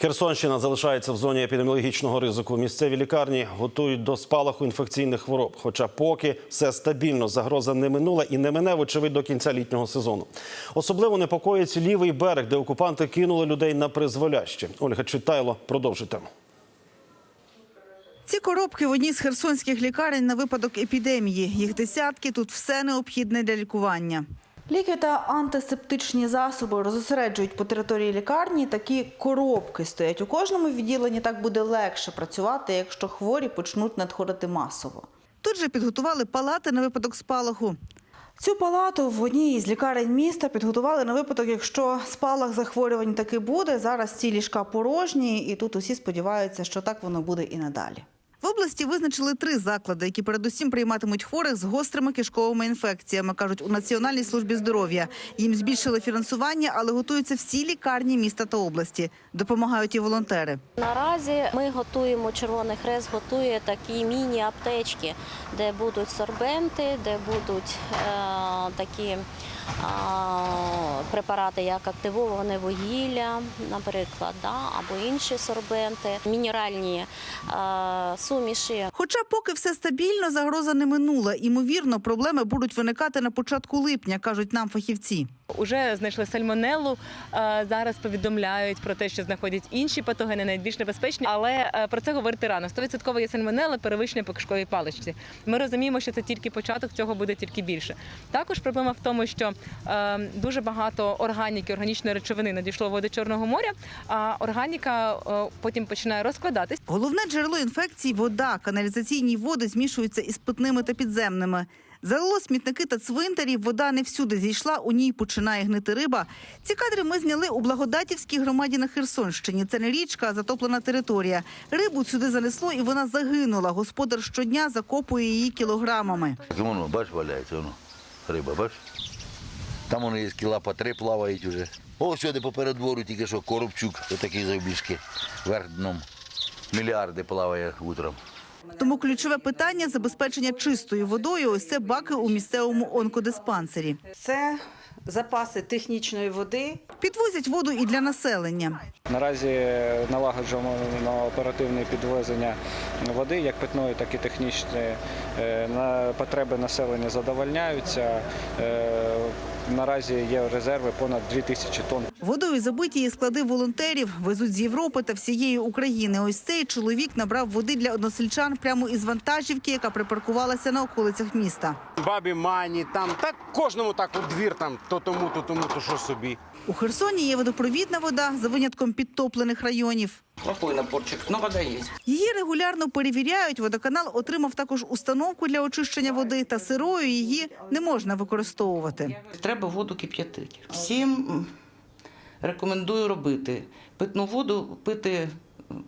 Херсонщина залишається в зоні епідеміологічного ризику. Місцеві лікарні готують до спалаху інфекційних хвороб. Хоча поки все стабільно, загроза не минула і не мине, вочевидь, до кінця літнього сезону. Особливо непокоїть лівий берег, де окупанти кинули людей на призволяще. Ольга Читайло продовжить тему. Ці коробки в одній з херсонських лікарень на випадок епідемії. Їх десятки, тут все необхідне для лікування. Ліки та антисептичні засоби розосереджують по території лікарні. Такі коробки стоять у кожному відділенні. Так буде легше працювати, якщо хворі почнуть надходити масово. Тут же підготували палати на випадок спалаху. Цю палату в одній із лікарень міста підготували на випадок, якщо спалах захворювань таки буде. Зараз ці ліжка порожні, і тут усі сподіваються, що так воно буде і надалі. Області визначили три заклади, які передусім прийматимуть хворих з гострими кишковими інфекціями, кажуть у Національній службі здоров'я. Їм збільшили фінансування, але готуються всі лікарні міста та області. Допомагають і волонтери. Наразі ми готуємо Червоний Хрест готує такі міні-аптечки, де будуть сорбенти, де будуть е, такі а, препарати, як активоване вугілля, наприклад, да, або інші сорбенти, мінеральні е, суміші. Хоча поки все стабільно, загроза не минула. Імовірно, проблеми будуть виникати на початку липня, кажуть нам фахівці. Уже знайшли сальмонеллу. е, Зараз повідомляють про те, що знаходять інші патогени, найбільш небезпечні, але е, про це говорити рано. 100% є сальмонелла, перевищення по кишковій паличці. Ми розуміємо, що це тільки початок, цього буде тільки більше. Також проблема в тому, що е, дуже багато органіки, органічної речовини надійшло в води Чорного моря, а органіка е, потім починає розкладатись. Головне джерело інфекцій вода. Каналізаційні води змішуються із питними та підземними. Залило смітники та цвинтарі, вода не всюди зійшла, у ній починає гнити риба. Ці кадри ми зняли у Благодатівській громаді на Херсонщині. Це не річка, а затоплена територія. Рибу сюди занесло і вона загинула. Господар щодня закопує її кілограмами. Воно, бач, валяється, воно. Риба, бач? Там воно є кіла по три плавають уже. О, сюди поперед двору тільки що Коробчук, отакий завбільшки, вверх дном. Мільярди плаває утром. Тому ключове питання забезпечення чистою водою. Ось це баки у місцевому онкодиспансері. Це запаси технічної води. Підвозять воду і для населення. Наразі налагоджуємо на оперативне підвезення води, як питної, так і технічної. Е, На потреби населення задовольняються. Наразі є резерви понад 2 тисячі тонн. Водою забиті і склади волонтерів везуть з Європи та всієї України. Ось цей чоловік набрав води для односельчан прямо із вантажівки, яка припаркувалася на околицях міста. бабі Мані, там так кожному так у двір, там то тому, то тому, то що собі. У Херсоні є водопровідна вода за винятком підтоплених районів. Плохой напорчик, но вода есть. Її регулярно перевіряють. Водоканал отримав також установку для очищення води, та сирою її не можна використовувати. Треба воду кип'ятити. Всім рекомендую робити. Питну воду пити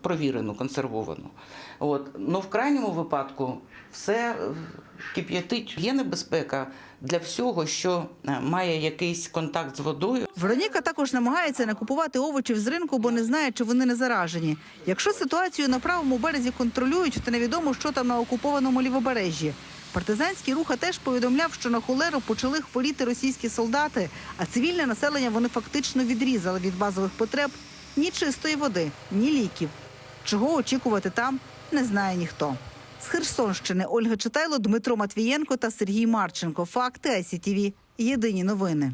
провірену, консервовану. От. Но в крайньому випадку все е, кип'ятить. Є небезпека для всього, що е, має якийсь контакт з водою. Вероніка також намагається не купувати овочів з ринку, бо не знає, чи вони не заражені. Якщо ситуацію на правому березі контролюють, то невідомо, що там на окупованому лівобережжі. Партизанський рух теж повідомляв, що на холеру почали хворіти російські солдати, а цивільне населення вони фактично відрізали від базових потреб ні чистої води, ні ліків. Чого очікувати там, не знає ніхто. З Херсонщини Ольга Читайло, Дмитро Матвієнко та Сергій Марченко. Факти ICTV. Єдині новини.